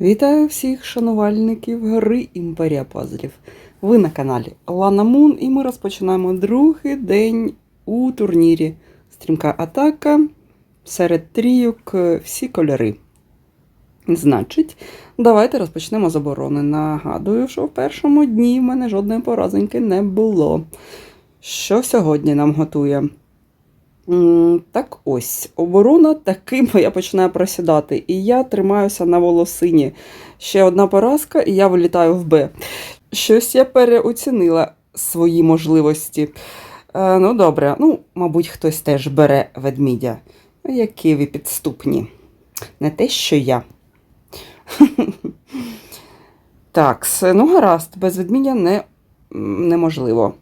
Вітаю всіх шанувальників гри Імперія Пазлів. Ви на каналі Лана Мун, і ми розпочинаємо другий день у турнірі. Стрімка атака серед трійок всі кольори. Значить, давайте розпочнемо з оборони. Нагадую, що в першому дні в мене жодної поразоньки не було. Що сьогодні нам готує? Так ось, оборона таким я починаю просідати, і я тримаюся на волосині. Ще одна поразка, і я вилітаю в Б. Щось я переоцінила свої можливості. Е, ну, добре, ну, мабуть, хтось теж бере ведмідя. Ну, Які ви підступні. Не те, що я. Так, ну гаразд, без ведмідя не, неможливо.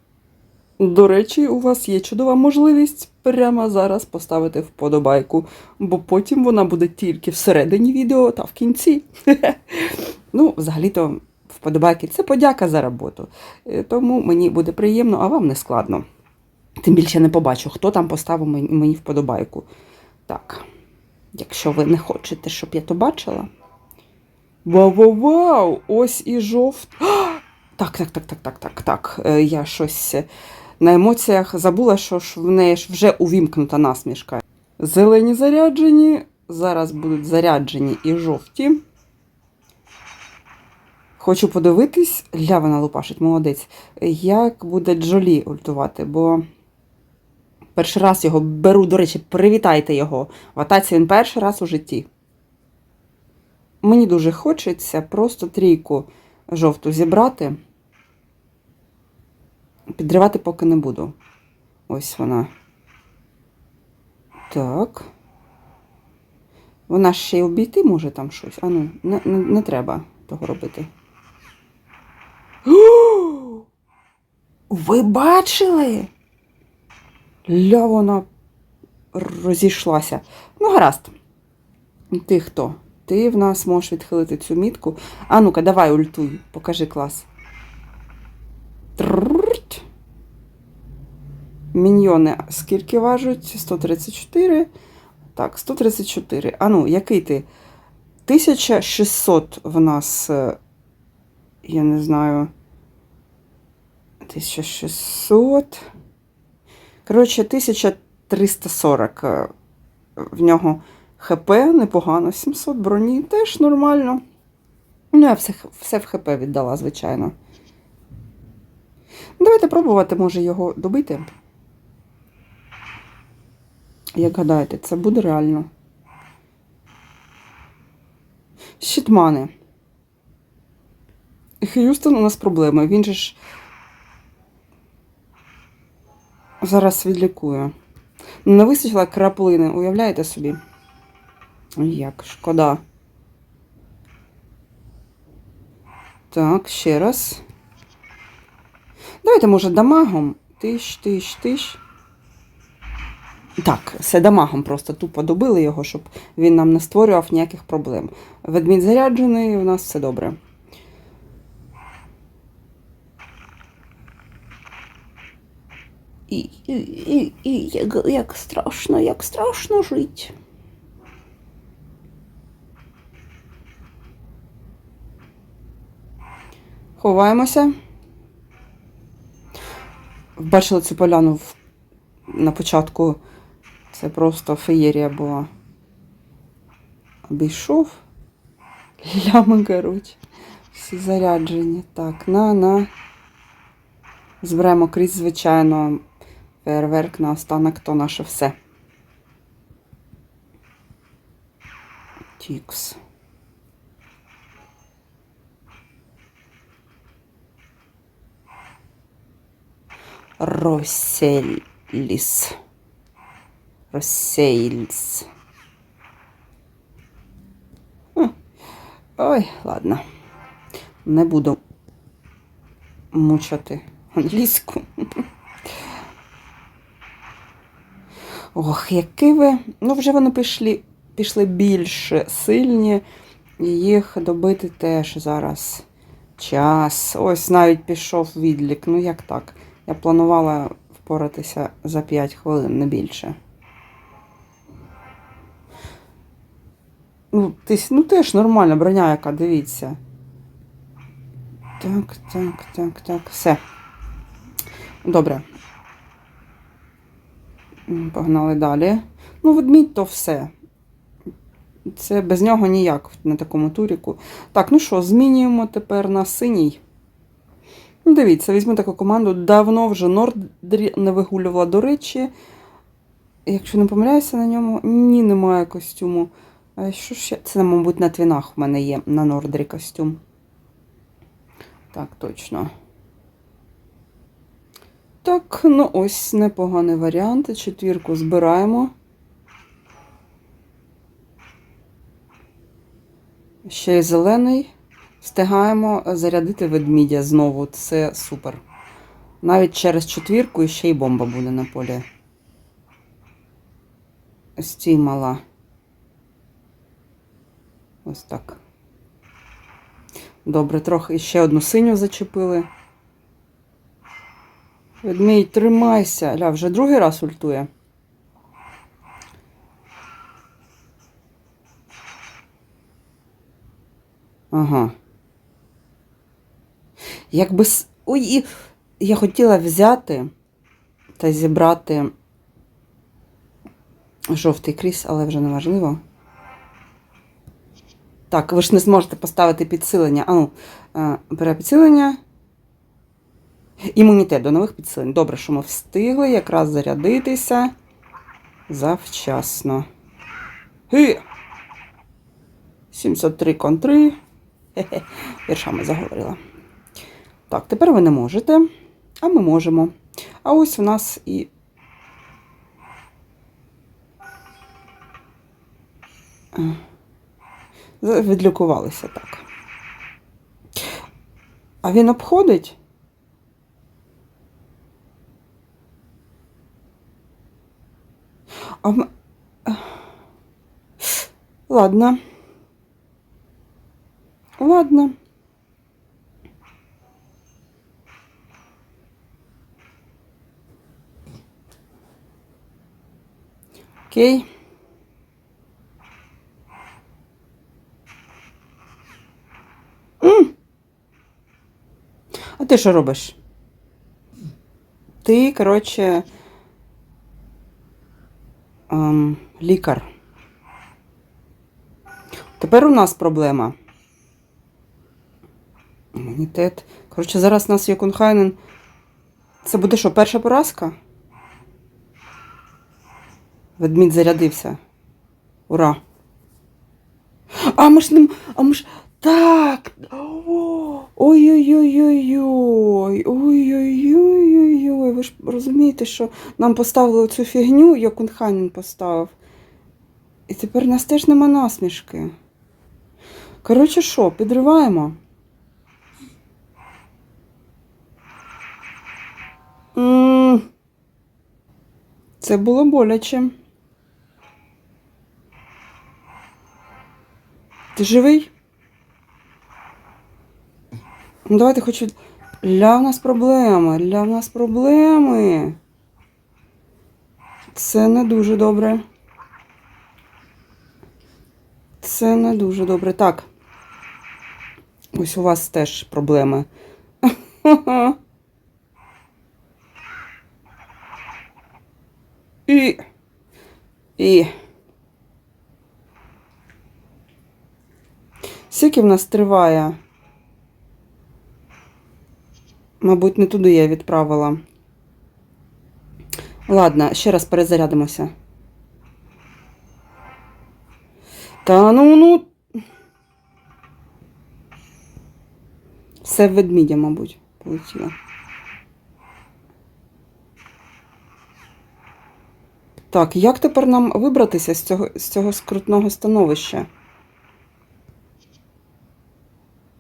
До речі, у вас є чудова можливість прямо зараз поставити вподобайку, бо потім вона буде тільки всередині відео та в кінці. Ну, взагалі-то, вподобайки це подяка за роботу. Е, Тому мені буде приємно, а вам не складно. Тим більше не побачу, хто там поставив мені вподобайку. Так, якщо ви не хочете, щоб я то бачила. Вау-вау-вау! Ось і жовт. Так, так, так, так, так, так, так. Е, Я щось е, на емоціях забула, що ж в неї ж вже увімкнута насмішка. Зелені заряджені, зараз будуть заряджені і жовті. Хочу подивитись, ля вона лупашить, молодець, як буде Джолі ультувати, бо перший раз його беру, до речі, привітайте його. В атаці він перший раз у житті. Мені дуже хочеться просто трійку жовту зібрати. Підривати поки не буду. Ось вона. Так. Вона ще й обійти може там щось. А ну, не, не, не треба того робити. Ви бачили? Ля вона розійшлася. Ну, гаразд. Ти хто? Ти в нас можеш відхилити цю мітку. А ну-ка, давай ультуй, покажи клас. Міньйони скільки важать? 134. Так, 134. А ну, який ти? 1600 в нас. е, Я не знаю. 1600. Коротше, 1340 е, в нього ХП непогано. 700 броні теж нормально. Ну, я все, все в ХП віддала, звичайно. Давайте пробувати, може, його добити. Як гадаєте, це буде реально? Щитмани. Х'юстон у нас проблеми. Він же ж зараз відлікує. Не вистачило краплини, уявляєте собі? Як шкода. Так, ще раз. Давайте, може, дамагом. Тиш, тиш, тиш. Так, все дамагом просто тупо добили його, щоб він нам не створював ніяких проблем. Ведмідь заряджений, у нас все добре. І, і, і, і як, страшно, як страшно жити. Ховаємося. Бачили цю поляну на початку. Це просто феєрія була. Обійшов. Лями коротше. Всі заряджені. Так, на, на. Зберемо крізь, звичайно, фейерверк на останок, то наше все. Тікс. Росельліс. Росейльс. Ой, ладно. Не буду мучати англійську. Ох, які ви. Ну, вже вони пішли, пішли більш сильні. Їх добити теж зараз час. Ось навіть пішов відлік. Ну як так? Я планувала впоратися за 5 хвилин, не більше. Ну, ти, ну теж нормальна броня, яка, дивіться. Так, так, так, так, все. Добре. Погнали далі. Ну, ведмідь то все. Це без нього ніяк на такому туріку. Так, ну що, змінюємо тепер на синій. Ну, дивіться, візьму таку команду. Давно вже Нордрі не вигулювала. До речі, якщо не помиляюся на ньому, ні, немає костюму. Що ще? Це, мабуть, на твінах в мене є на Нордрі костюм. Так, точно. Так, ну ось непоганий варіант. Четвірку збираємо. Ще й зелений. Встигаємо зарядити ведмідя знову. Це супер. Навіть через четвірку ще й бомба буде на полі. Стій мала. Ось так. Добре, трохи ще одну синю зачепили. Ведмідь, тримайся. Ля, вже другий раз ультує. Ага. Якби. с- Ой, і я хотіла взяти та зібрати жовтий кріс, але вже не важливо. Так, ви ж не зможете поставити підсилення. Ану, е, бере підсилення. Імунітет до нових підсилень. Добре, що ми встигли якраз зарядитися завчасно. Гі! 703 контри. Хе-хе, віршами заговорила. Так, тепер ви не можете, а ми можемо. А ось у нас і. Відлікувалися так. А він обходить? А м... Ех. Ладно. Ладно. Окей. М! А ти що робиш? Ти, коротше, ем, лікар. Тепер у нас проблема. Імунітет. Коротше, зараз у нас є Кунхайнен. Це буде що, перша поразка? Ведмідь зарядився. Ура! А ми ж не. А ми ж. Так! Ой-ой-ой-ой-ой. Ой-ой-ой-ой-ой. Ви ж розумієте, що нам поставили цю фігню, як Кунхайнен поставив. І тепер нас теж нема насмішки. Коротше, що, підриваємо? Це було боляче. Ти живий? Ну, давайте хоч від... Ля, в нас проблеми, ля, в нас проблеми. Це не дуже добре. Це не дуже добре. Так. Ось у вас теж проблеми. І. І. Скільки в нас триває? Мабуть, не туди я відправила. Ладно, ще раз перезарядимося. Та ну ну. Все в ведмідя, мабуть, полетіло. Так, як тепер нам вибратися з цього, з цього скрутного становища?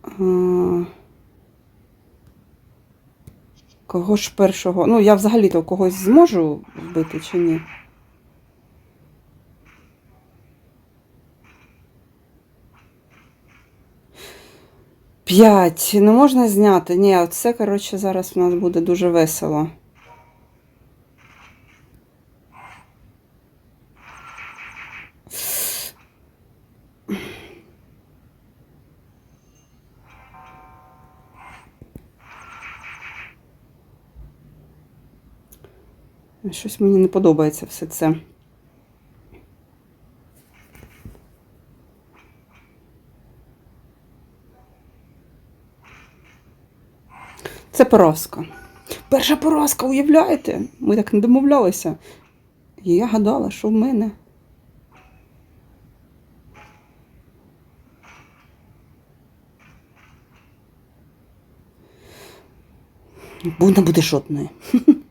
А, Кого ж першого? Ну, я взагалі-то когось зможу вбити чи ні? П'ять. Не можна зняти. Ні, це, коротше, зараз у нас буде дуже весело. Щось мені не подобається все це. Це поразка. Перша поразка, уявляєте? Ми так не домовлялися. І я гадала, що в мене. Буде буде шотною.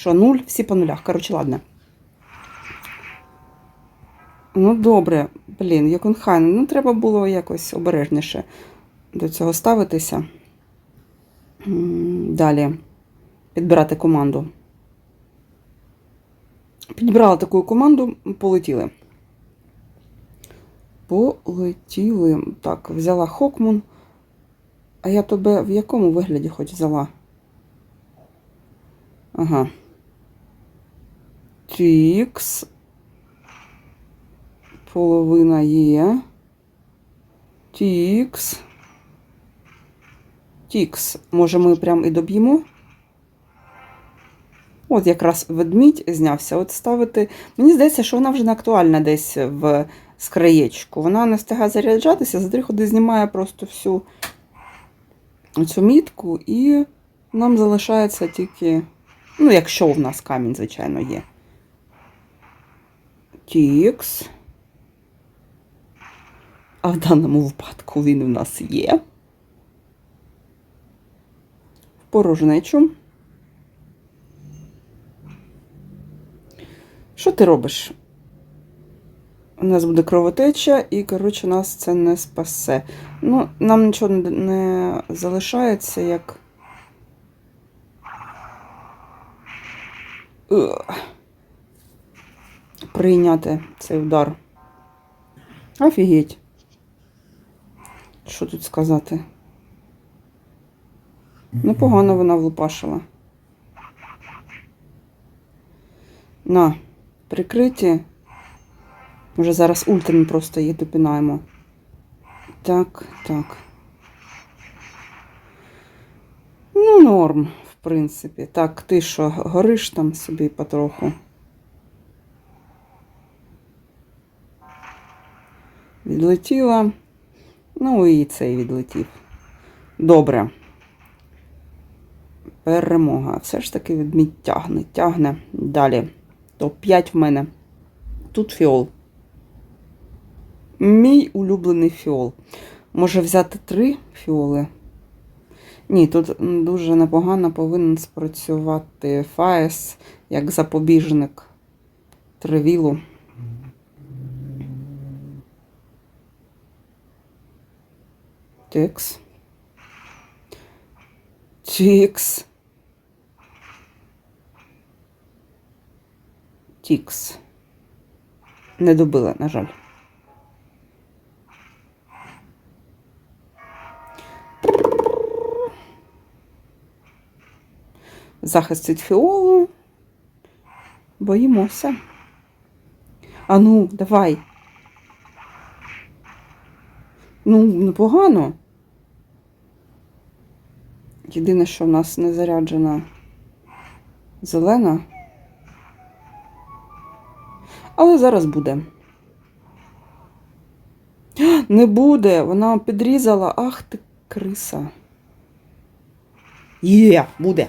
Що, нуль? Всі по нулях. Коротше, ладно. Ну, добре, блін, Йоконхайн, ну треба було якось обережніше до цього ставитися. Далі підбирати команду. Підбирала таку команду, полетіли. Полетіли. Так, взяла Хокмун. А я тебе в якому вигляді хоч взяла? Ага. Тікс. Половина є. Тікс. Тікс. Може, ми прям і доб'ємо? От якраз ведмідь знявся. От ставити. Мені здається, що вона вже не актуальна десь в скраєчку. Вона не встигає заряджатися, за три ходи знімає просто всю цю мітку, і нам залишається тільки. Ну, якщо в нас камінь, звичайно, є. Тікс. А в даному випадку він у нас є. В порожнечу. Що ти робиш? У нас буде кровотеча, і, коротше, нас це не спасе. Ну, нам нічого не, залишається, як. Ух. Прийняти цей удар. Офігеть. Що тут сказати? Непогано вона влупашила. На, прикриті. Може зараз ультрами просто їх допінаємо. Так, так. Ну, норм, в принципі. Так, ти що, гориш там собі потроху. Відлетіла. Ну і цей відлетів. Добре. Перемога. Все ж таки відмідь тягне, тягне. Далі. Топ-5 в мене. Тут фіол. Мій улюблений фіол. Може взяти три фіоли? Ні, тут дуже непогано повинен спрацювати Фаєс як запобіжник тревілу. Тікс. Тікс. Тікс. Не добила, на жаль. Захист від фіолу. Боїмося. Ану, давай. Ну, непогано. Єдине, що в нас не заряджена зелена. Але зараз буде. Не буде, вона підрізала. Ах ти криса. Є, буде.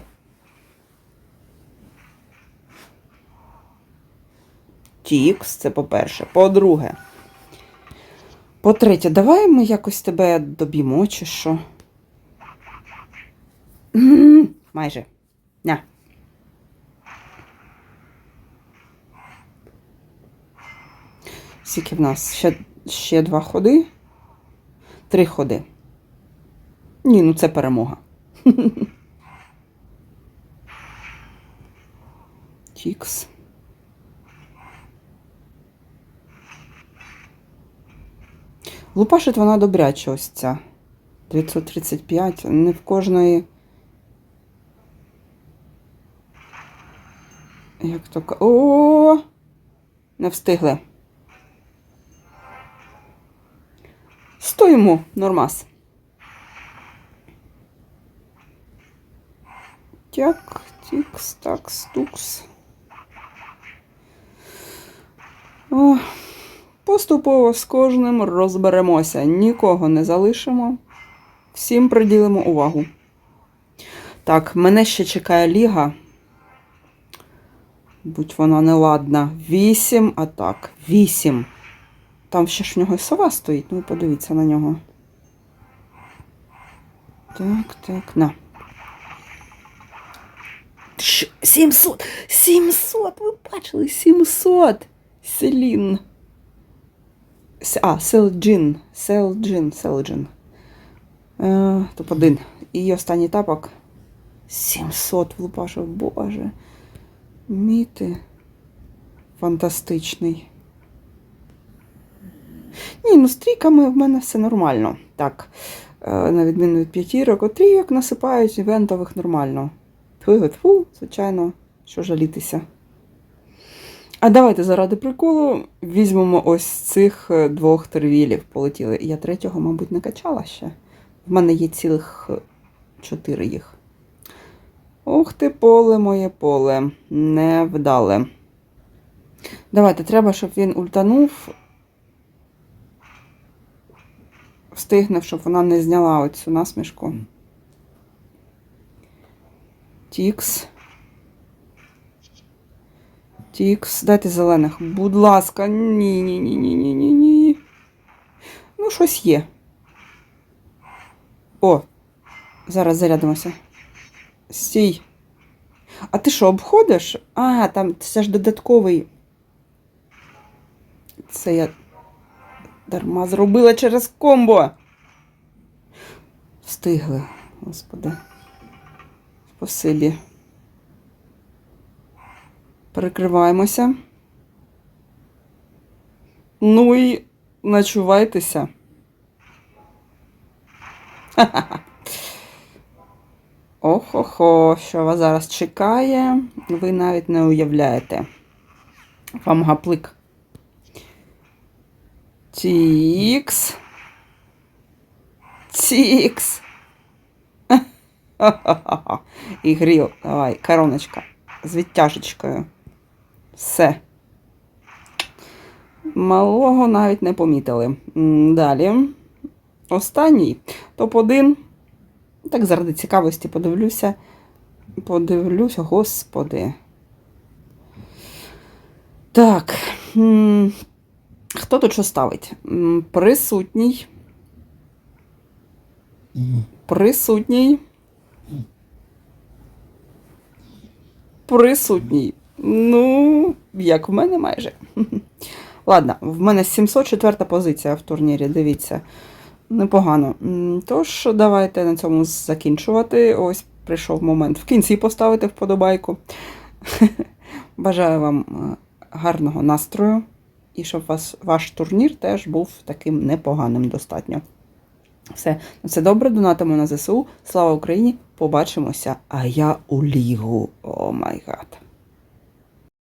Тікс, це по-перше. По-друге. По-третє, давай ми якось тебе доб'ємо, чи що. Майже. Ня. Скільки в нас? Ще, ще два ходи? Три ходи. Ні, ну це перемога. Тікс. Лупашить вона добряче ось ця. 935. Не в кожної. Як то ка- О! Не встигли. Стоїмо, нормас. Тяк, тікс, такс, тукс. О, поступово з кожним розберемося. Нікого не залишимо. Всім приділимо увагу. Так, мене ще чекає ліга. Будь вона неладна. Вісім атак. Вісім. Там ще ж в нього і сова стоїть. Ну, подивіться на нього. Так, так, на. Що? 700! 700! Ви бачили? 700! Селін. А, Селджин. Селджин. Селджин. Е, топ-1. І останній тапок. 700 влупашив, боже. Міти. Фантастичний. Ні, ну з трійками в мене все нормально. Так. Е, на відміну від п'ятірок, от трійок насипають івентових нормально. Тьфу, тьфу, звичайно, що жалітися. А давайте заради приколу візьмемо ось цих е, двох тервілів. Полетіли. Я третього, мабуть, не качала ще. В мене є цілих е, чотири їх. Ох ти, поле моє поле. Невдале. Давайте, треба, щоб він ультанув. Встигнув, щоб вона не зняла оцю насмішку. Тікс. Тікс. Дайте зелених. Будь ласка. Ні, ні, ні, ні, ні, ні, ні. Ну, щось є. О, зараз зарядимося. Стій. А ти що, обходиш? А, там це ж додатковий. Це я дарма зробила через комбо. Встигли, господи. Спасибі. Перекриваємося. Ну і начувайтеся. Ха-ха-ха. Що вас зараз чекає, ви навіть не уявляєте. Вам гаплик. Тікс. Тікс. І гріл. Давай, короночка. З відтяжечкою. Все. Малого навіть не помітили. Далі. Останній. Топ-1. Так, заради цікавості подивлюся. Подивлюся, господи. Так. Хто тут що ставить? Присутній. Присутній. Присутній. Ну, як в мене майже. Ладно, в мене 704 позиція в турнірі, дивіться. Непогано. Тож, давайте на цьому закінчувати. Ось прийшов момент в кінці поставити вподобайку. Бажаю вам е, гарного настрою і щоб вас, ваш турнір теж був таким непоганим достатньо. Все, все добре, донатимо на ЗСУ. Слава Україні! Побачимося! А я у лігу. О май гад.